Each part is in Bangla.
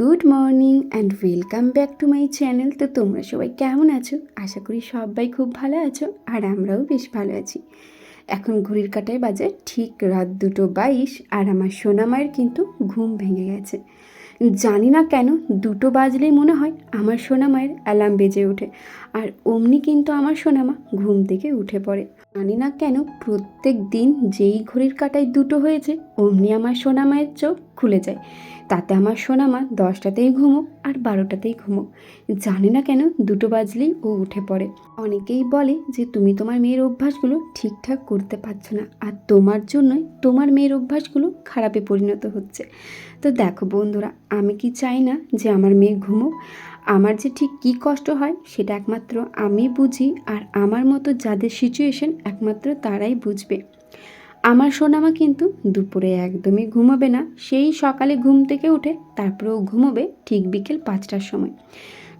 Good morning and welcome back to my channel. তো তোমরা সবাই কেমন আছো? আশা করি সবাই খুব ভালো আছো আর আমরাও বেশ ভালো আছি। এখন ঘড়ির কাটায় বাজে ঠিক রাত দুটো বাইশ আর আমার সোনামায়ের কিন্তু ঘুম ভেঙে গেছে। জানি না কেন দুটো বাজলেই মনে হয় আমার সোনামায়ের অ্যালার্ম বেজে ওঠে আর অমনি কিন্তু আমার সোনামা ঘুম থেকে উঠে পড়ে। জানি না কেন প্রত্যেক দিন যেই ঘড়ির কাটায় দুটো হয়েছে, অমনি আমার সোনামায়ের চোখ খুলে যায়। তাতে আমার সোনামা দশটাতেই ঘুমোক আর বারোটাতেই ঘুমোক। জানি না কেন দুটো বাজলেই ও উঠে পড়ে। অনেকেই বলে যে, তুমি তোমার মেয়ের অভ্যাসগুলো ঠিকঠাক করতে পারছ না আর তোমার জন্যই তোমার মেয়ের অভ্যাসগুলো খারাপে পরিণত হচ্ছে। তো দেখো বন্ধুরা, আমি কি চাই না যে আমার মেয়ে ঘুমোক? আমার যে ঠিক কী কষ্ট হয় সেটা একমাত্র আমি বুঝি আর আমার মতো যাদের সিচুয়েশন একমাত্র তারাই বুঝবে। আমার সোনামা কিন্তু দুপুরে একদমই ঘুমাবে না। সেই সকালে ঘুম থেকে উঠে তারপরেও ঘুমোবে ঠিক বিকেল পাঁচটার সময়।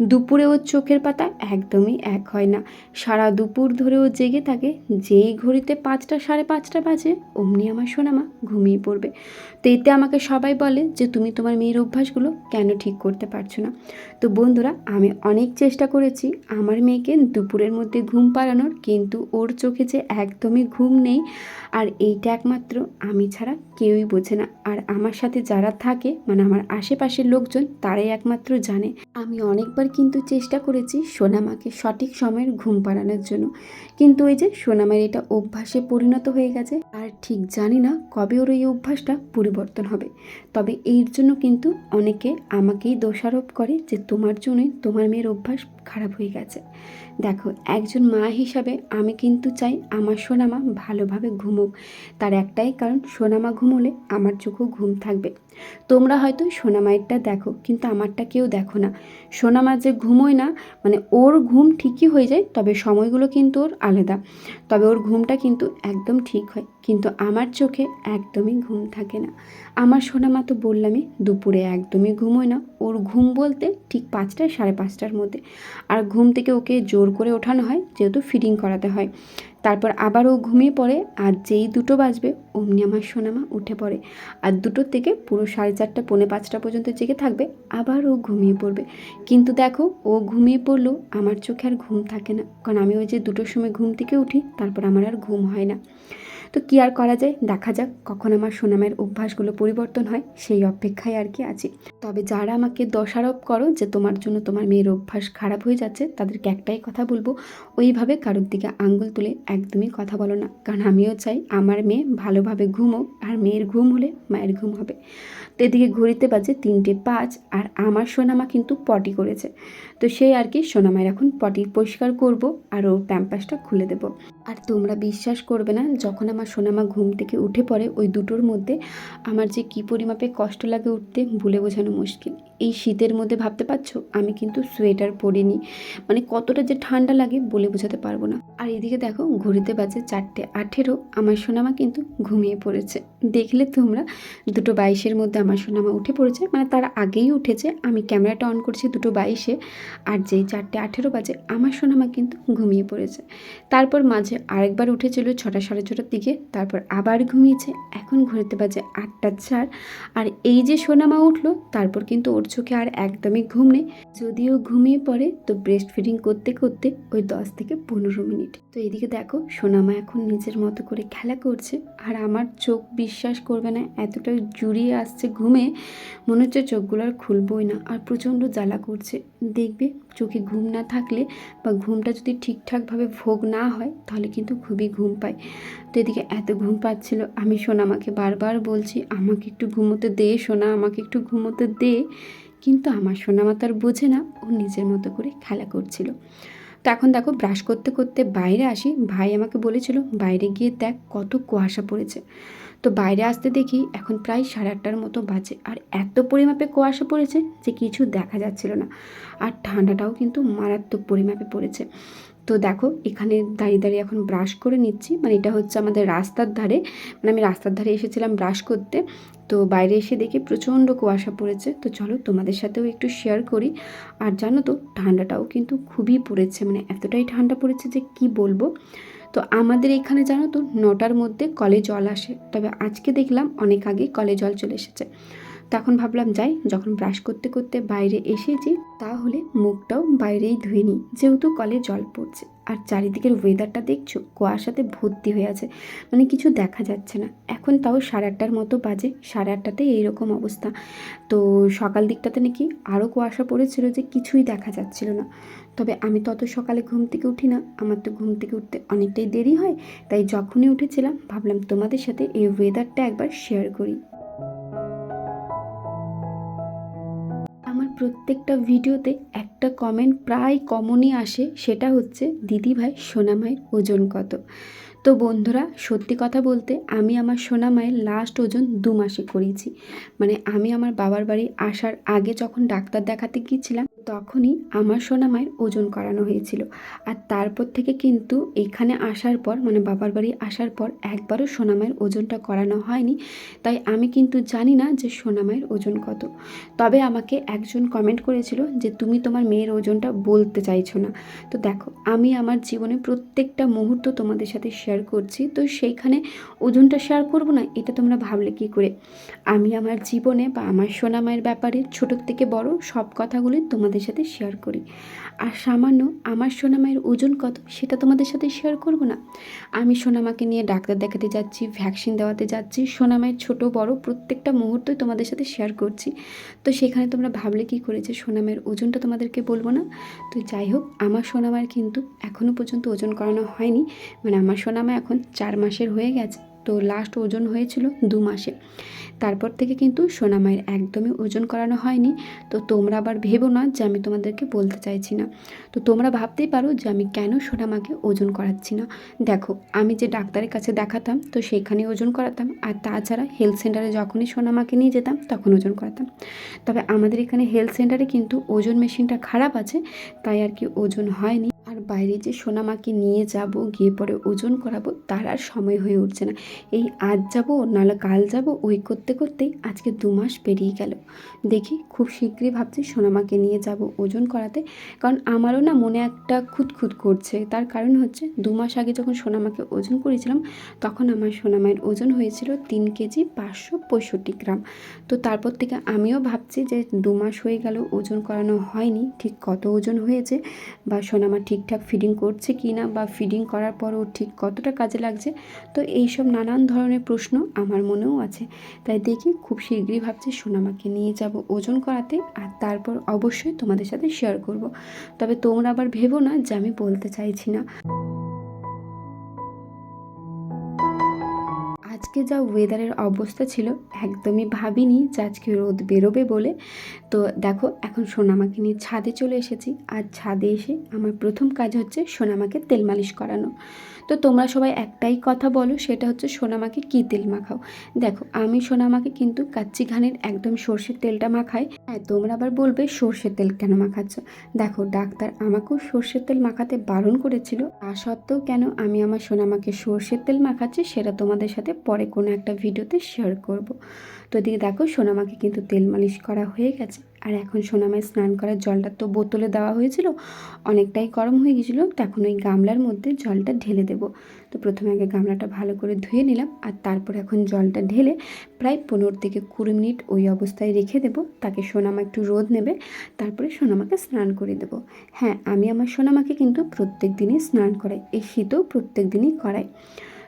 দুপুরে ওর চোখের পাতা একদমই এক হয় না। সারা দুপুর ধরে ও জেগে থাকে, যেই ঘড়িতে পাঁচটা, সাড়ে পাঁচটা বাজে, অমনি আমার সোনামা ঘুমিয়ে পড়বে। তো এতে আমাকে সবাই বলে যে, তুমি তোমার মেয়ের অভ্যাসগুলো কেন ঠিক করতে পারছ না? তো বন্ধুরা, আমি অনেক চেষ্টা করেছি আমার মেয়েকে দুপুরের মধ্যে ঘুম পাড়ানোর, কিন্তু ওর চোখে যে একদমই ঘুম নেই, আর এইটা একমাত্র আমি ছাড়া কেউই বোঝে না। আর আমার সাথে যারা থাকে মানে আমার আশেপাশের লোকজন, তারাই একমাত্র জানে। আমি অনেকবার কিন্তু চেষ্টা করেছি সোনামাকে সঠিক সময়ের ঘুম পাড়ানোর জন্য। কিন্তু ওই যে সোনামের এটা অভ্যাসে পরিণত হয়ে গেছে। আর ঠিক জানি না কবে ওর এই অভ্যাসটা পরিবর্তন হবে। তবে এর জন্য কিন্তু অনেকে আমাকেই দোষারোপ করে যে তোমার জন্যই তোমার মেয়ের অভ্যাস খারাপ হয়ে গেছে। দেখো, একজন মা হিসাবে আমি কিন্তু চাই আমার সোনামা ভালোভাবে ঘুমুক। তার একটাই কারণ, সোনামা ঘুমোলে আমার চোখেও ঘুম থাকবে। তোমরা হয়তো সোনামায়েরটা দেখো, কিন্তু আমারটা কেউ দেখো না। সোনামা যে ঘুমোয় না মানে ওর ঘুম ঠিকই হয়ে যায়, তবে সময়গুলো কিন্তু ওর আলাদা। তবে ওর ঘুমটা কিন্তু একদম ঠিক হয়, কিন্তু আমার চোখে একদমই ঘুম থাকে না। আমার সোনামা তো বললামই, দুপুরে একদমই ঘুমোয় না। ওর ঘুম বলতে ঠিক পাঁচটা সাড়ে পাঁচটার মধ্যে। আর ঘুম থেকে ওকে জোর করে ওঠানো হয় যেহেতু ফিডিং করাতে হয়। তারপর আবার ও ঘুমিয়ে পড়ে, আর যেই দুটো বাজবে, অমনি আমার সোনামা উঠে পড়ে। আর দুটোর থেকে পুরো সাড়ে চারটা, পৌনে পাঁচটা পর্যন্ত জেগে থাকবে আবার ও ঘুমিয়ে পড়বে। কিন্তু দেখো, ও ঘুমিয়ে পড়লেও আমার চোখে আর ঘুম থাকে না, কারণ আমি ওই যে দুটোর সময় ঘুম থেকে উঠি, তারপর আমার আর ঘুম হয় না। তো কী আর করা যায়? দেখা যাক কখন আমার সোনামের অভ্যাসগুলো পরিবর্তন হয়, সেই অপেক্ষায় আর কি আছি। তবে যারা আমাকে দোষারোপ করো যে তোমার জন্য তোমার মেয়ের অভ্যাস খারাপ হয়ে যাচ্ছে, তাদেরকে একটাই কথা বলব, ওইভাবে কারোর দিকে আঙ্গুল তুলে একদমই কথা বলো না। কারণ আমিও চাই আমার মেয়ে ভালোভাবে ঘুমো আর মেয়ের ঘুম হলে মায়ের ঘুম হবে। তো এদিকে ঘড়িতে বাজে তিনটে পাঁচ আর আমার সোনামা কিন্তু পটি করেছে। তো সেই আর কি সোনামায়ের এখন পটি পরিষ্কার করব আর ওর প্যাম্পাসটা খুলে দেব। আর তোমরা বিশ্বাস করবে না, যখন আমার সোনামা ঘুম থেকে উঠে পড়ে, ওই দুটোর মধ্যে আমার যে কী পরিমাপে কষ্ট লাগে উঠতে ভুলে বোঝানো মুশকিল। এই শীতের মধ্যে ভাবতে পারছ? আমি কিন্তু সোয়েটার পরিনি। মানে কতটা যে ঠান্ডা লাগে বলে বোঝাতে পারব না। আর এদিকে দেখো ঘড়িতে বাজে চারটে আঠেরো, আমার সোনামা কিন্তু ঘুমিয়ে পড়েছে। দেখলে তোমরা, দুটো বাইশের মধ্যে আমার সোনামা উঠে পড়েছে মানে তার আগেই উঠেছে, আমি ক্যামেরাটা অন করছি দুটো বাইশে, আর যেই চারটে আঠেরো বাজে, আমার সোনামা কিন্তু ঘুমিয়ে পড়েছে। তারপর মাঝে আরেকবার উঠেছিল ছটা সাড়ে ছটার দিকে, তারপর আবার ঘুমিয়েছে, এখন ঘড়িতে বাজে আটটা চার, আর এই যে সোনামা উঠল, তারপর কিন্তু ওর চোখে আর একদমই ঘুম নেই। যদিও ঘুমিয়ে পড়ে, তো ব্রেস্ট ফিডিং করতে করতে ওই দশ থেকে পনেরো মিনিট। তো এদিকে দেখো সোনামা এখন নিজের মতো করে খেলা করছে আর আমার চোখ বিশ্বাস করবে না এতটা জুড়িয়ে আসছে ঘুমে। মনে হচ্ছে চোখগুলো আর খুলবই না আর প্রচণ্ড জ্বালা করছে। দেখবে, চোখে ঘুম না থাকলে বা ঘুমটা যদি ঠিকঠাকভাবে ভোগ না হয়, তাহলে কিন্তু খুবই ঘুম পায়। তো এদিকে এত ঘুম পাচ্ছিল, আমি সোনামাকে বারবার বলছি, আমাকে একটু ঘুমোতে দে, সোনা, আমাকে একটু ঘুমোতে দে। কিন্তু আমার সোনামা তার বোঝে না, ও নিজের মতো করে খেলা করছিল। তো এখন দেখো ব্রাশ করতে করতে বাইরে আসি, ভাই আমাকে বলেছিল, বাইরে গিয়ে দেখ কত কুয়াশা পড়েছে। তো বাইরে আসতে দেখি এখন প্রায় সাড়ে আটটার মতো বাজে, আর এত পরিমাপে কুয়াশা পড়েছে যে কিছু দেখা যাচ্ছিল না। আর ঠান্ডাটাও কিন্তু মারাত্মক পরিমাপে পড়েছে। তো দেখো, এখানে দাঁড়িয়ে দাঁড়িয়ে এখন ব্রাশ করে নিচ্ছি। মানে এটা হচ্ছে আমাদের রাস্তার ধারে। মানে আমি রাস্তার ধারে এসেছিলাম ব্রাশ করতে। তো বাইরে এসে দেখি প্রচণ্ড কুয়াশা পড়েছে। তো চলো তোমাদের সাথেও একটু শেয়ার করি। আর জানো তো, ঠান্ডাটাও কিন্তু খুবই পড়েছে। মানে এতটাই ঠান্ডা পড়েছে যে কি বলব? তো আমাদের এখানে জানো তো, নটার মধ্যে কলে জল আসে। তবে আজকে দেখলাম অনেক আগে কলে জল চলে এসেছে। তখন ভাবলাম, যাই, যখন ব্রাশ করতে করতে বাইরে এসেছি, তাহলে মুখটাও বাইরেই ধুয়ে নিই। যেহেতু কলে জল পড়ছে, আর চারিদিকের ওয়েদারটা দেখছ, কুয়াশাতে ভর্তি হয়ে আছে মানে কিছু দেখা যাচ্ছে না। এখন তাও সাড়ে আটটার মতো বাজে, সাড়ে আটটাতে এইরকম অবস্থা। তো সকাল দিকটাতে নাকি আরও কুয়াশা পড়েছিল যে কিছুই দেখা যাচ্ছিল না। তবে আমি তত সকালে ঘুম থেকে উঠি না, আমার তো ঘুম থেকে উঠতে অনেকটাই দেরি হয়, তাই যখনই উঠেছিলাম, ভাবলাম তোমাদের সাথে এই ওয়েদারটা একবার শেয়ার করি। প্রত্যেকটা ভিডিওতে একটা কমেন্ট প্রায় কমনই আসে, সেটা হচ্ছে দিদিভাই সোনামায়ের ওজন কত? তো বন্ধুরা, সত্যি কথা বলতে, আমি আমার সোনা মায়ের লাস্ট ওজন দু মাসে করিয়েছি। মানে আমি আমার বাবার বাড়ি আসার আগে যখন ডাক্তার দেখাতে গিয়েছিলাম তখনই আমার সোনামায়ের ওজন করানো হয়েছিল। আর তারপর থেকে কিন্তু এখানে আসার পর মানে বাবার বাড়ি আসার পর একবারও সোনামায়ের ওজনটা করানো হয়নি। তাই আমি কিন্তু জানি না যে সোনামায়ের ওজন কত। তবে আমাকে একজন কমেন্ট করেছিল যে, তুমি তোমার মেয়ের ওজনটা বলতে চাইছো না। তো দেখো, আমি আমার জীবনে প্রত্যেকটা মুহূর্ত তোমাদের সাথে শেয়ার করছি। তো সেইখানে ওজনটা শেয়ার করব না, এটা তোমরা ভাবলে কি করে? আমি আমার জীবনে বা আমার সোনামায়ের ব্যাপারে ছোটোর থেকে বড় সব কথাগুলি তোমাদের সাথে শেয়ার করি। আর সামান্য আমার সোনামায়ের ওজন কত সেটা তোমাদের সাথে শেয়ার করব না। আমি সোনামাকে নিয়ে ডাক্তার দেখাতে যাচ্ছি ভ্যাকসিন দেওয়াতে যাচ্ছি, সোনামায়ের ছোট, বড় প্রত্যেকটা মুহূর্তই তোমাদের সাথে শেয়ার করছি। তো সেখানে তোমরা ভাবলে কি করে যে সোনামায়ের ওজনটা তোমাদেরকে বলব না? তো যাই হোক, আমার সোনামায়ের কিন্তু এখনও পর্যন্ত ওজন করানো হয়নি। মানে আমার সোনামা এখন চার মাসের হয়ে গেছে। তো লাস্ট ওজন হয়েছিল দু মাসে। তারপর থেকে কিন্তু সোনামায়ের একদমই ওজন করানো হয়নি। তো তোমরা আবার ভেবো না যে আমি তোমাদেরকে বলতে চাইছি না। তো তোমরা ভাবতেই পারো যে আমি কেন সোনামাকে ওজন করাচ্ছি না। দেখো, আমি যে ডাক্তারের কাছে দেখাতাম, তো সেইখানে ওজন করাতাম। আর তাছাড়া হেলথ সেন্টারে যখনই সোনামাকে নিয়ে যেতাম, তখন ওজন করাতাম। তবে আমাদের এখানে হেলথ সেন্টারে কিন্তু ওজন মেশিনটা খারাপ আছে, তাই আর কি ওজন হয়নি। আর বাইরে যে সোনামাকে নিয়ে যাব, গিয়ে পরে ওজন করাবো, তার আর সময় হয়ে উঠছে না। এই আজ যাব, নাহলে কাল যাব, ওই করতে করতেই আজকে দু মাস পেরিয়ে গেল। দেখি খুব শীঘ্রই ভাবছি সোনামাকে নিয়ে যাব ওজন করাতে, কারণ আমারও না মনে একটা খুঁতখুত করছে। তার কারণ হচ্ছে দু মাস আগে যখন সোনামাকে ওজন করেছিলাম, তখন আমার সোনামায়ের ওজন হয়েছিল তিন কেজি পাঁচশো পঁয়ষট্টি গ্রাম। তো তারপর থেকে আমিও ভাবছি যে দু মাস হয়ে গেল, ওজন করানো হয়নি, ঠিক কত ওজন হয়েছে বা সোনামা ঠিকঠাক ফিডিং করছে কি না বা ফিডিং করার পর ও ঠিক কতটা কাজে লাগছে, তো এইসব নানান ধরনের প্রশ্ন আমার মনেও আছে। তাই দেখি খুব শীঘ্রই ভাবছি সোনামাকে নিয়ে যাব ওজন করাতে আর তারপর অবশ্যই তোমাদের সাথে শেয়ার করব। তবে তোমরা আবার ভেবো না যে আমি বলতে চাইছি না। আজকে যা ওয়েদারের অবস্থা ছিল, একদমই ভাবিনি যে আজকে রোদ বেরোবে বলে। তো দেখো, এখন সোনামাকে নিয়ে ছাদে চলে এসেছি। আর ছাদে এসে আমার প্রথম কাজ হচ্ছে সোনামাকে তেল মালিশ করানো। তো তোমরা সবাই একটাই কথা বলো, সেটা হচ্ছে সোনামাকে কী তেল মাখাও? দেখো, আমি সোনামাকে কিন্তু কাচ্চি ঘানের একদম সর্ষের তেলটা মাখাই। হ্যাঁ তোমরা আবার বলবে সর্ষের তেল কেন মাখাচ্ছ? দেখো, ডাক্তার আমাকেও সর্ষের তেল মাখাতে বারণ করেছিল। তা সত্ত্বেও কেন আমি আমার সোনামাকে সর্ষের তেল মাখাচ্ছি সেটা তোমাদের সাথে পরে কোনো একটা ভিডিওতে শেয়ার করব। তো এদিকে দেখো, সোনামাকে কিন্তু তেল মালিশ করা হয়ে গেছে। আর এখন সোনামায় স্নান করার জলটা তো বোতলে দেওয়া হয়েছিল, অনেকটাই গরম হয়ে গেছিল, তখন ওই গামলার মধ্যে জলটা ঢেলে দেব। তো প্রথমে আগে গামলাটা ভালো করে ধুয়ে নিলাম, আর তারপর এখন জলটা ঢেলে প্রায় পনেরো থেকে কুড়ি মিনিট ওই অবস্থায় রেখে দেবো। তাকে সোনামা একটু রোদ নেবে, তারপরে সোনামাকে স্নান করে দেব। হ্যাঁ আমি আমার সোনামাকে কিন্তু প্রত্যেক দিনই স্নান করাই, এই শীতেও প্রত্যেক দিনই করাই।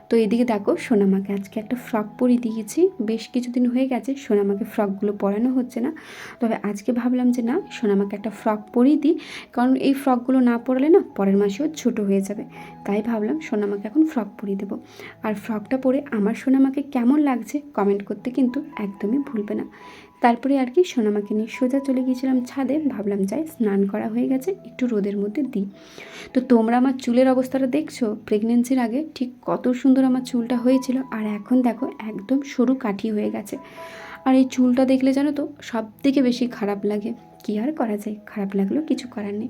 তো এদিকে দেখো সোনামাকে। আজকে একটা ফ্রক পরিয়ে দিয়েছি। বেশ কিছুদিন হয়ে গেছে সোনামাকে ফ্রকগুলো পরানো হচ্ছে না। তবে আজকে ভাবলাম যে না, সোনামাকে একটা ফ্রক পরিয়ে দিই। কারণ এই ফ্রকগুলো না পরালে না পরের মাসেও ছোটো হয়ে যাবে। তাই ভাবলাম সোনামাকে এখন ফ্রক পরিয়ে দেবো। আর ফ্রকটা পরে আমার সোনামাকে কেমন লাগছে কমেন্ট করতে কিন্তু একদমই ভুলবে না। তারপরে আর কি সোনামাকে নিয়ে সোজা চলে গিয়েছিলাম ছাদে। ভাবলাম, যাই, স্নান করা হয়ে গেছে, একটু রোদের মধ্যে দিই। তো তোমরা আমার চুলের অবস্থাটা দেখছ? প্রেগনেন্সির আগে ঠিক কত সুন্দর আমার চুলটা হয়েছিল। আর এখন দেখো, একদম সরু কাঠি হয়ে গেছে। আর এই চুলটা দেখলে জানো তো সব থেকে বেশি খারাপ লাগে। কী আর করা যায়? খারাপ লাগলেও কিছু করার নেই।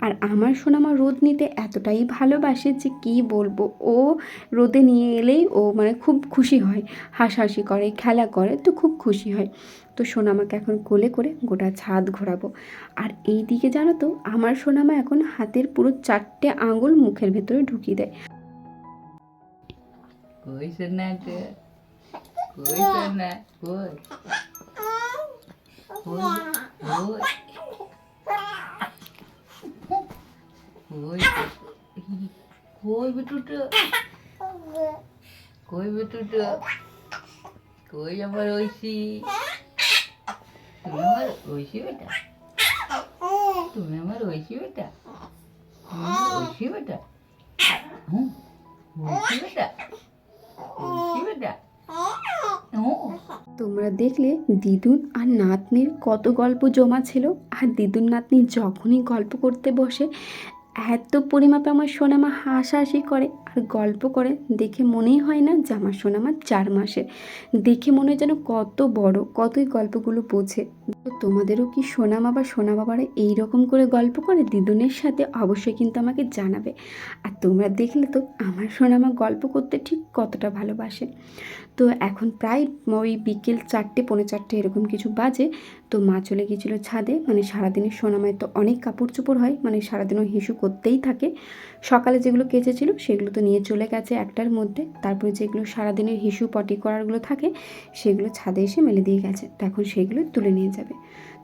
আর আমার সোনামা রোদ নিতে এতটাই ভালোবাসে যে কী বলব, ও রোদে নিয়ে এলেই ও মানে খুব খুশি হয়। হাসাহাসি করে, খেলা করে, তো খুব খুশি হয়। তো সোনামাকে এখন কোলে করে গোটা ছাদ ঘোরাবো। আর এই দিকে জানো তো, আমার সোনামা এখন হাতের পুরো চারটে আঙুল মুখের ভেতরে ঢুকিয়ে দেয়। কই সোনাটা কই কই? ঐশী? তুমি আমার বেটা তুমি আমার বেটা বেটা তোমরা দেখলে দিদুন আর নাতনির কত গল্প জমা ছিল, আর দিদুন নাতনি যখনই গল্প করতে বসে এত পরিমাপে আমার সোনামা হাসাহাসি করে আর গল্প করে, দেখে মনেই হয় না যে আমার সোনামা চার মাসের। দেখে মনে হয় যেন কত বড়, কতই গল্পগুলো বোঝে। তোমাদেরও কি সোনামা বা সোনা বাবারা এইরকম করে গল্প করে? দিদুনের সাথে অবশ্যই কিন্তু আমাকে জানাবে। আর তোমরা দেখলে তো আমার সোনামা গল্প করতে ঠিক কতটা ভালোবাসে। তো এখন প্রায় ওই বিকেল চারটে, পৌনে চারটে এরকম কিছু বাজে। তো মা চলে গিয়েছিল ছাদে মানে সারাদিনের সোনামায় তো অনেক কাপড় চোপড় হয় মানে সারাদিনও হিসু করতেই থাকে। সকালে যেগুলো কেচেছিল সেগুলো তো নিয়ে চলে গেছে একটার মধ্যে। তারপরে যেগুলো সারাদিনের হিসু পটি করারগুলো থাকে, সেগুলো ছাদে এসে মেলে দিয়ে গেছে। তো এখন সেগুলো তুলে নিয়ে যাবে।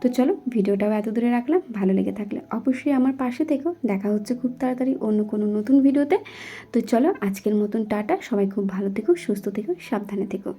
তো চলো ভিডিওটাও এত দূরে রাখলাম, ভালো লেগে থাকলে অবশ্যই আমার পাশে থেকেও দেখা হচ্ছে খুব তাড়াতাড়ি অন্য কোনো নতুন ভিডিওতে। তো চলো আজকের মতন টাটা, সবাই খুব ভালো থেকো, সুস্থ থেকো, সাবধানে থেকো।